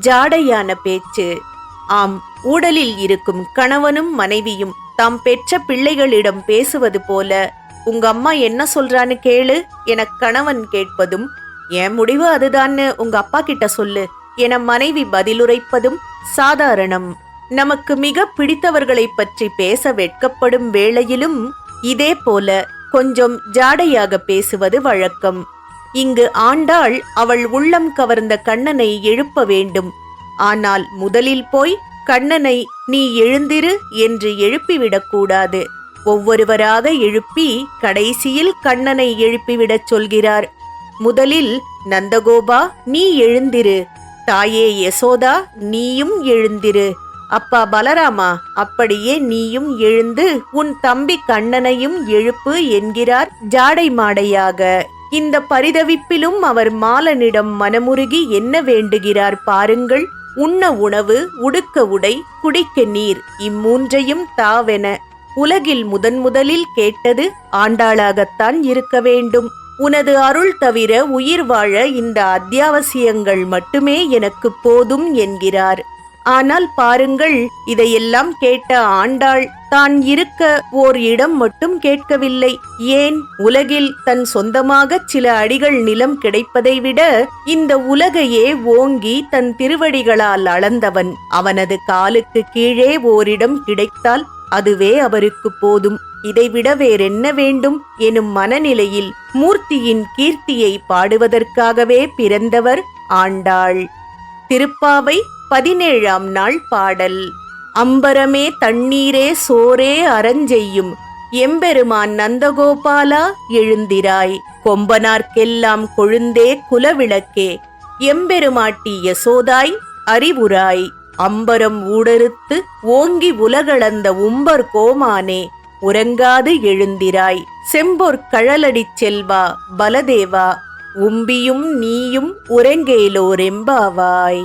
ஜாடையான பேச்சு. ஆம் ஊடலில் இருக்கும் கணவனும் மனைவியும் தாம் பெற்ற பிள்ளைகளிடம் பேசுவது போல உங்க அம்மா என்ன சொல்றான்னு கேளு என கணவன் கேட்பதும் என் முடிவு அதுதான்னு உங்க அப்பா கிட்ட சொல்லு என மனைவி பதிலுரைப்பதும் சாதாரணம். நமக்கு மிக பிடித்தவர்களைப் பற்றி பேச வெட்கப்படும் வேளையிலும் இதே போல கொஞ்சம் ஜாடையாக பேசுவது வழக்கம். இங்கு ஆண்டாள் அவள் உள்ளம் கவர்ந்த கண்ணனை எழுப்ப வேண்டும். ஆனால் முதலில் போய் கண்ணனை நீ எழுந்திரு என்று எழுப்பிவிடக்கூடாது ஒவ்வொருவராக எழுப்பி கடைசியில் கண்ணனை எழுப்பிவிடச் சொல்கிறார். முதலில் நந்தகோபா நீ எழுந்திரு. தாயே யசோதா நீயும் எழுந்திரு. அப்பா பலராமா அப்படியே நீயும் எழுந்து உன் தம்பி கண்ணனையும் எழுப்பு என்கிறார் ஜாடை மாடையாக இந்த பரிதவிப்பிலும் அவர் மாலனிடம் மனமுருகி என்ன வேண்டுகிறார் பாருங்கள். உண்ண உணவு உடுக்க உடை குடிக்க நீர் இம்மூன்றையும் தாவென. உலகில் முதன் முதலில் கேட்டது ஆண்டாளாகத்தான் இருக்க வேண்டும். உனது அருள் தவிர உயிர் வாழ இந்த அத்தியாவசியங்கள் மட்டுமே எனக்கு போதும் என்கிறார். ஆனால் பாருங்கள் இதையெல்லாம் கேட்ட ஆண்டாள் தான் இருக்க ஓர் இடம் மட்டும் கேட்கவில்லை. ஏன்? உலகில் தன் சொந்தமாக சில அடிகள் நிலம் கிடைப்பதை விட இந்த உலகையே ஓங்கி தன் திருவடிகளால் அளந்தவன். அவனது காலுக்கு கீழே ஓரிடம் கிடைத்தால் அதுவே அவருக்கு போதும். இதைவிட வேறென்ன வேண்டும் எனும் மனநிலையில் மூர்த்தியின் கீர்த்தியை பாடுவதற்காகவே பிறந்தவர் ஆண்டாள். திருப்பாவை பதினேழாம் நாள் பாடல். அம்பரமே தண்ணீரே சோரே அறஞ்செய்யும். எம்பெருமான் நந்தகோபாலா எழுந்திராய். கொம்பனார்க்கெல்லாம் கொழுந்தே குலவிளக்கே. எம்பெருமாட்டி யசோதாய் அறிவுராய். அம்பரம் ஊடறுத்து ஓங்கி உலகளந்த உம்பர் கோமானே. உறங்காது எழுந்திராய். செம்பொற் கழலடிச் செல்வா பலதேவா. உம்பியும் நீயும் உறங்கேலோரெம்பாவாய்.